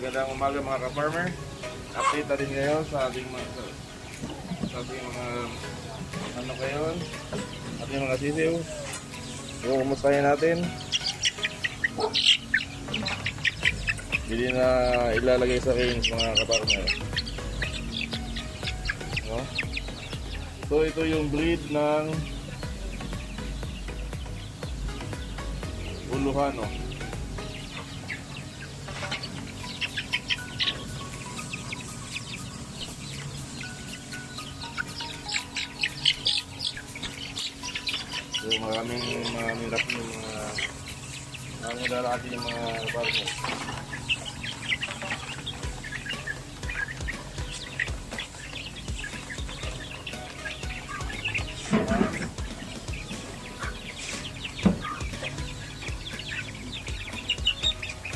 Magandang umaga mga ka-farmer. Update na rin ngayon sa ating mga sa ating mga ano ngayon, ating mga sisiw. So, kumustahin natin. Hindi na ilalagay sa range mga ka-farmer. No? So, ito yung breed ng Uluhano. Maraming laki yung mga maraming lalaki yung mga barko.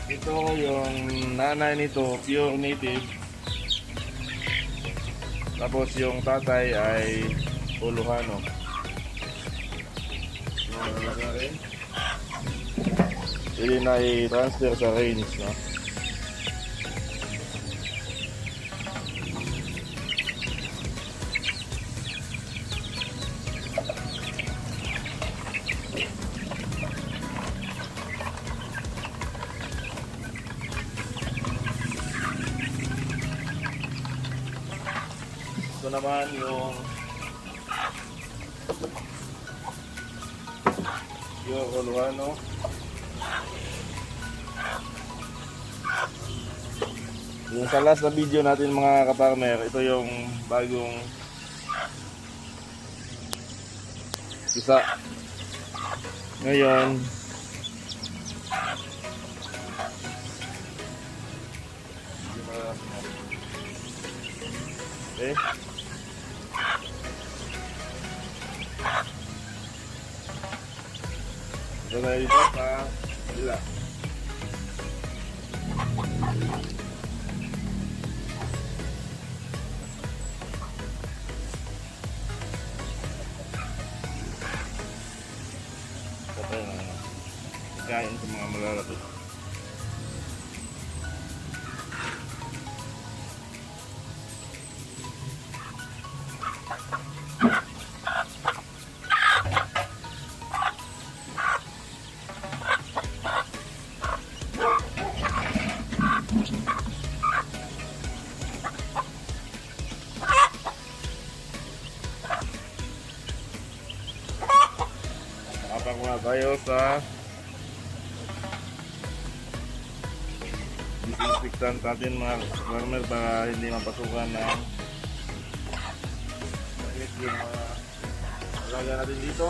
Ito yung nanay nito, pure native. Tapos yung tatay ay Uluhano. Hindi na i-transfer sa range, no? Ito naman yung yung Uluhano. Yung sa last na video natin mga kaparmer, ito yung bagong isa. Ngayon, Okay. Ito na dito sa kabila. Tayo sa disinfectant natin mga farmer para hindi mapasukan ng sakit yung mga alaga natin dito.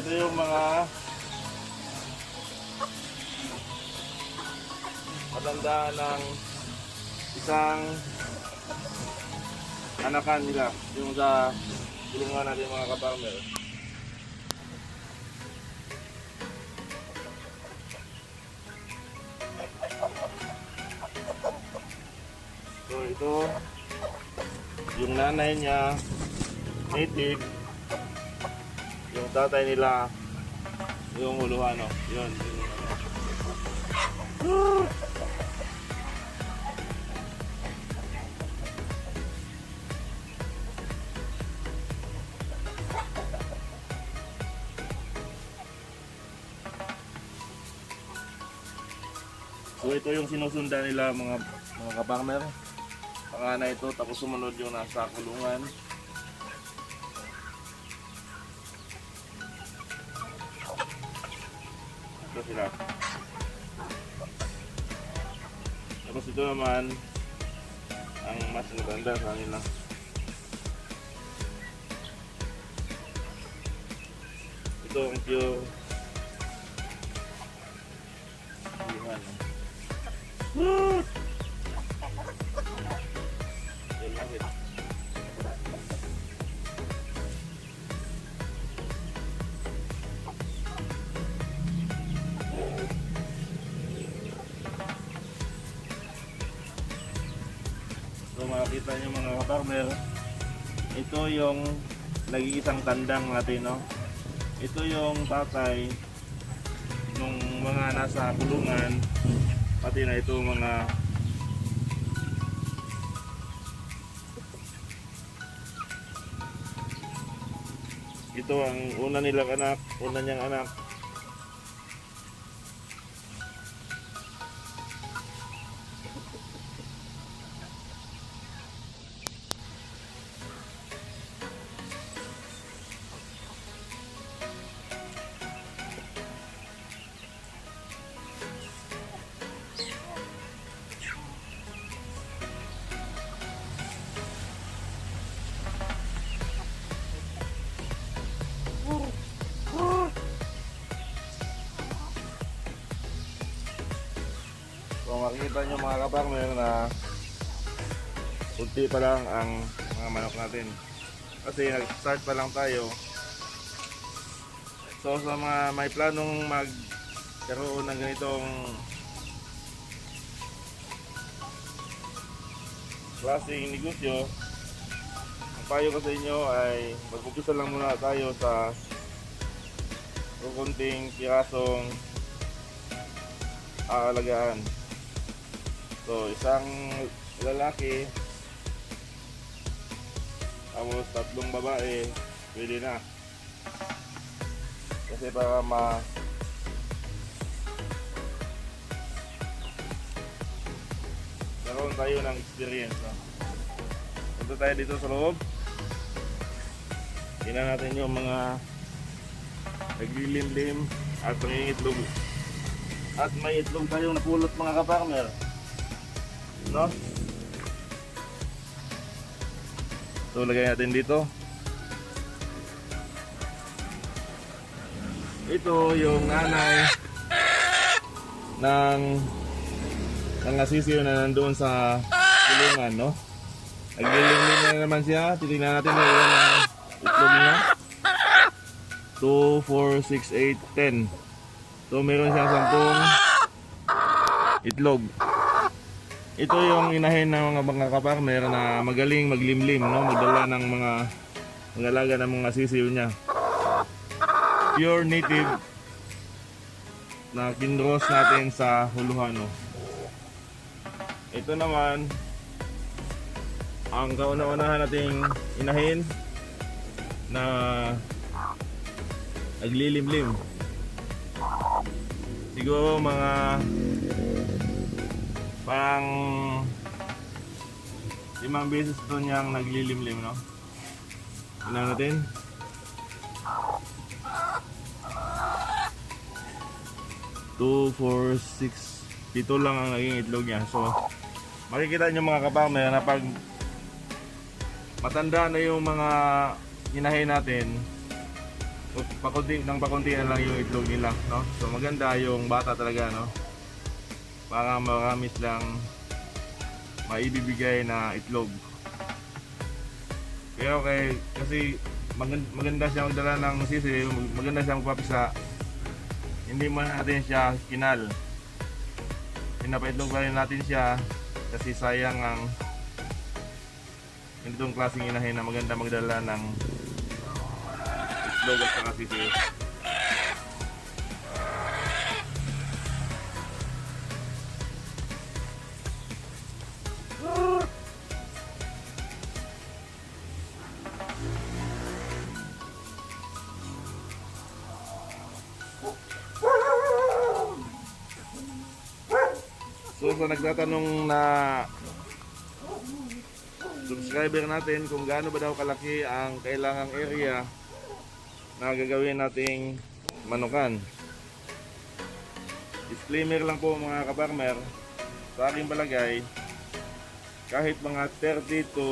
Ito yung mga matandaan ng isang anakan nila yung sa tulungan natin mga kaparmer. So ito yung nanay niya native tatay nila yung Uluhano yun yun yung ano. So ito yung sinusundan nila mga mga kaparmer. Panganay ito tapos sumunod yung nasa kulungan. Sila. Tapos ito naman ang mas maganda sa kanila. Ito ang pure Iwan. Makikita nyo mga kaparmer, ito yung nag-iisang tandang natin, no? Ito yung tatay nung mga nasa kulungan, pati na ito mga ito ang una nilang anak, una niyang anak. Makikita nyo mga kaparmer na kunti pa lang ang mga manok natin. Kasi nag-start pa lang tayo. So sa mga may planong magkaroon ng ganitong klaseng negosyo, ang payo ko sa inyo ay mag-umpisa lang muna tayo sa kukunting pirasong aalagaan. So, isang lalaki, tapos tatlong babae, pwede na. Kasi para ma Karoon tayo ng experience. No? Punta tayo dito sa loob. Tingnan natin yung mga naglilimlim at nangingitlog. At may itlog tayong napulot mga kaparmer. No? So lagay natin dito. Ito yung nanay ng ng asisiyo na nandoon sa kulungan, no? Naglilingling na naman siya. Titingnan natin yung ilan ng itlog niya. 2, 4, 6, 8, 10. So meron siyang sampung itlog. Ito yung inahin ng mga mga kaparmer na magaling maglimlim, no? Magdala ng mga magalaga ng mga sisiw niya. Pure native na kinross natin sa huluhano. Ito naman ang kauna-unahan nating inahin na naglilimlim. Siguro mga parang limang beses ito niyang naglilimlim, no? Tingnan natin. Two, four, six, pito lang ang naging itlog niya. So, makikita niyo mga kapamay na pag matanda na yung mga hinahin natin, pakunti ng pakunti na lang yung itlog nila, no? So maganda yung bata talaga, no? Para marami lang maibibigay na itlog. Pero okay, kasi maganda, maganda siya magdala ng sisi, maganda siya magpapisa. Hindi man natin siya kinal. Pinapaitlog pa rin natin siya kasi sayang ang ganitong klaseng inahin na maganda magdala ng itlog at saka sisi. Sa nagtatanong na subscriber natin kung gaano ba daw kalaki ang kailangang area na gagawin nating manukan. Disclaimer lang po mga kabarmer, sa aking palagay, kahit mga 30 to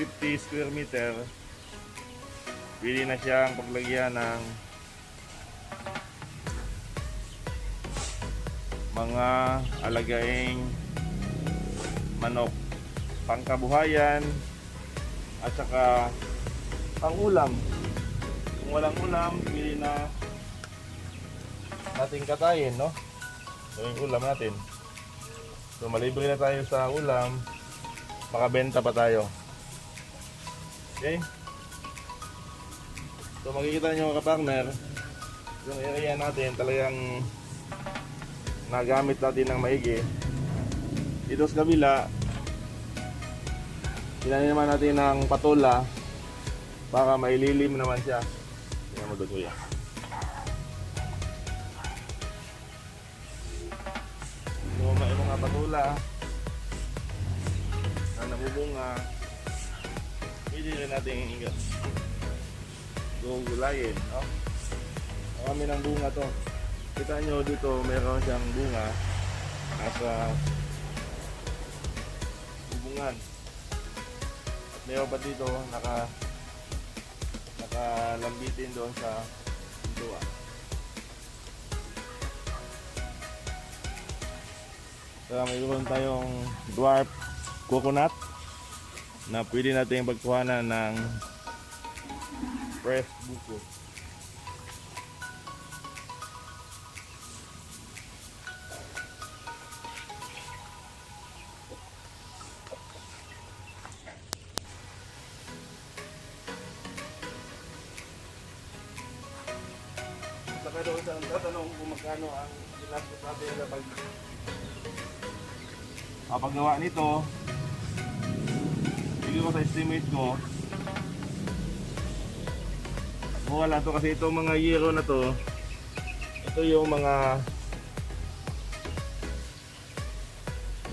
50 square meter, pwede na siyang paglagyan ng mga alagaing manok. Pangkabuhayan at saka pangulam. Kung walang ulam pili na nating katayin no? Gawing ulam natin. So malibre na tayo sa ulam. Makabenta pa tayo. Okay? So makikita nyo mga partner, yung area natin talagang nagamit natin ng maigi. Dito sa kabila, Tinanim naman natin ng patola para maililim naman siya. Tingnan mo doon kuya. So, may mga patola na namubunga. Pwede rin natin gugulayin. No? Marami ng bunga to. Kita nyo dito, meron siyang bunga nasa bubungan. At meron pa dito naka nakalambitin doon sa pintuan. So, mayroon tayong dwarf coconut na pwede natin pagkuhanan ng fresh buko. Saka doon sa tatanong kung magkano ang ginastos natin sa pag kapagawa nito. Sige ko sa estimate ko. Wala to kasi itong mga yero na to ito yung mga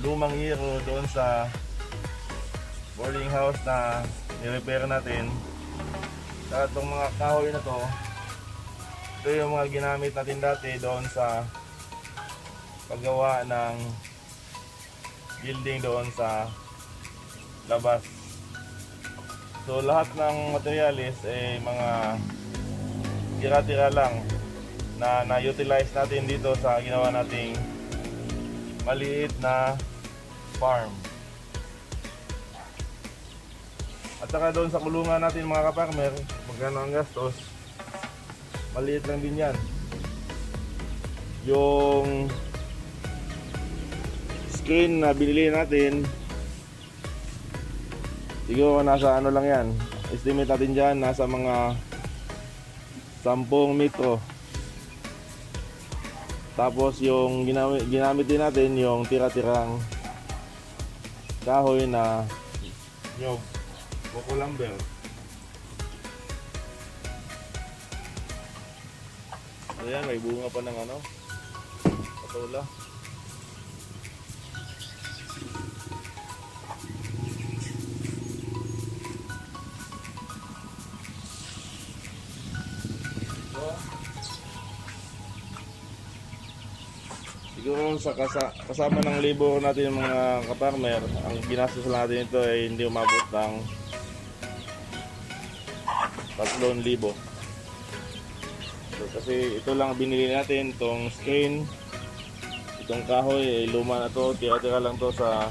lumang yero doon sa boarding house na nirepair natin. Saka itong mga kahoy na to ito yung mga ginamit natin dati doon sa paggawa ng building doon sa labas. So lahat ng materialis ay mga tira-tira lang na na-utilize natin dito sa ginawa nating maliit na farm. At saka doon sa kulungan natin mga kaparmer, magkano ang gastos, maliit lang din yan. Yung screen na binili natin, siguro nasa ano lang yan. Estimate natin dyan, nasa mga 10 metro. Tapos yung ginamit, din natin yung tira-tirang kahoy na nyog, buko lumber. Ayan, may bunga pa ng ano, patula. Siguro sa kasa, kasama ng libo natin yung mga kaparmer, ang ginastos natin ito ay hindi umabot ng 3,000. Kasi ito lang binili natin, itong screen, itong kahoy, ay luma na to, tira-tira lang to sa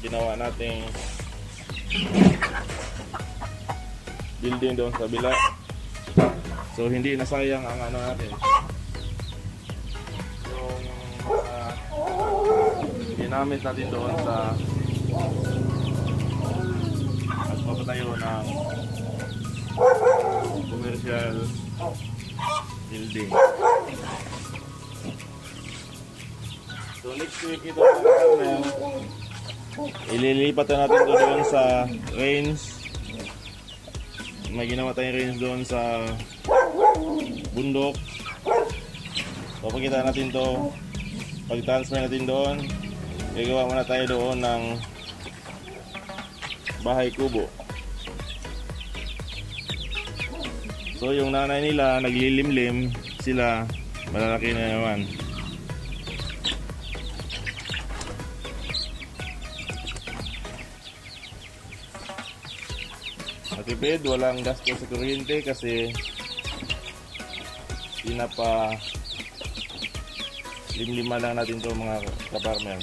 ginawa nating building doon sa bila. So hindi nasayang ang ano natin. Yung uh, ginamit natin doon sa at papatayo ng commercial building. So next week ito na ililipat na natin to doon sa range. May ginawa tayong range doon sa bundok. Papakita natin to. Pag-transfer natin doon, gagawa muna tayo doon ng bahay kubo. So yung nanay nila naglilimlim sila malalaki na naman. Matipid, walang gasto sa kuryente kasi pinapa limlima lang natin to mga kaparmer.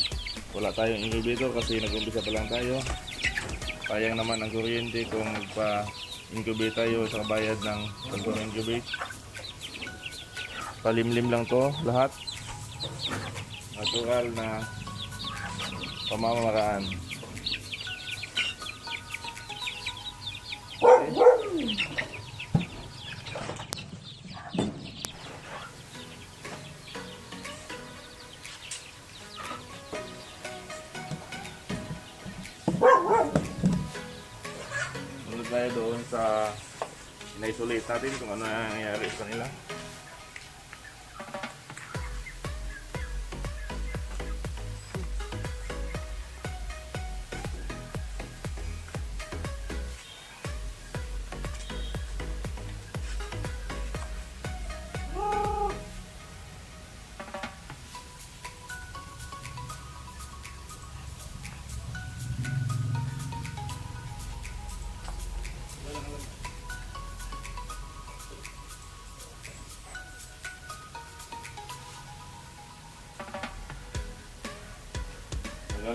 Wala tayong incubator kasi nag-umpisa pa lang tayo. Sayang naman ang kuryente kung magpa-incubate tayo sa bayad ng pag-incubate. Palimlim lang to lahat. Natural na pamamaraan. Natin kung ano ang nangyayari sa kanila.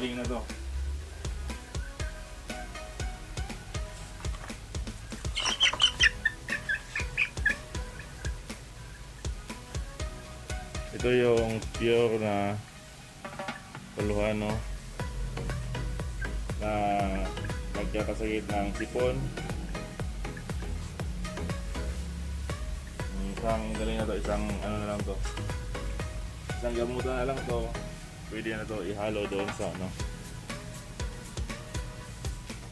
Magaling na to. Ito yung pure na puluhan, no? Na nagkakasakit ng sipon. Isang galing na to, isang ano na lang to. Isang gamutan na lang to. Pwede na to ihalo doon sa ano.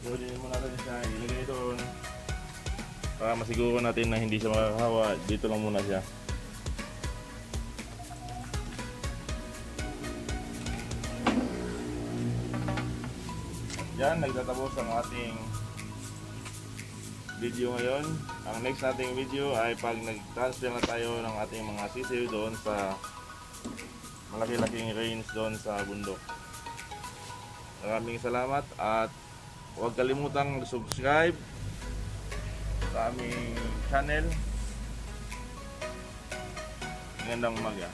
Pwede mo natin siya ilagay doon. Para masiguro natin na hindi siya makakahawa, dito lang muna siya. Yan, nagtatapos ang ating video ngayon. Ang next nating video ay pag nag-transfer na tayo ng ating mga sisiw doon sa malaki-laking range doon sa bundok. Maraming salamat at huwag kalimutang subscribe sa aming channel. Magandang umaga.